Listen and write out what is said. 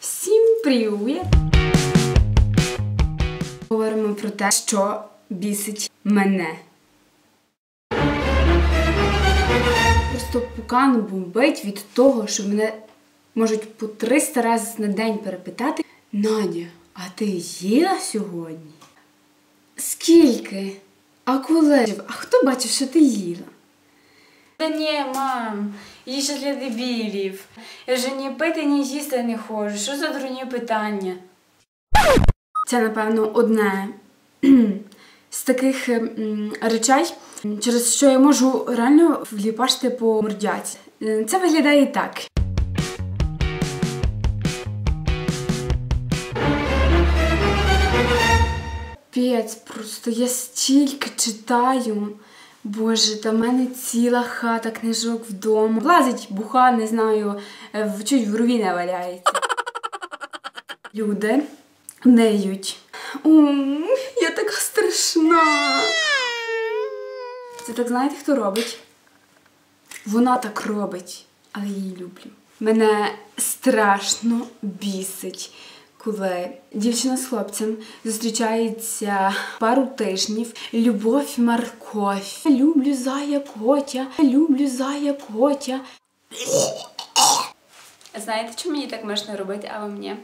Всім привіт! Говоримо про те, що бісить мене. Просто пукан бомбить від того, що мене можуть по 300 разів на день перепитати. Надя, а ти їла сьогодні? Скільки? А коли? А хто бачив, що ти їла? Та ні, мам, їжа для дебілів. Я вже ні пити, ні їсти не ходжу. Що за дурні питання? Це, напевно, одне з таких ем, речей, через що я можу реально вліпашти по мордяці. Е, Це виглядає так. Пець, просто я стільки читаю. Боже, та в мене ціла хата книжок вдома. Влазить буха, не знаю, е, в- чуть в рові не валяється. Люди неють. О, я така страшна. Це так знаєте, хто робить? Вона так робить, але я її люблю. Мене страшно бісить, коли дівчина з хлопцем зустрічається пару тижнів. Любов і морковь. Люблю зая котя, люблю зая котя. Знаєте, чому мені так можна робити, а вам ні?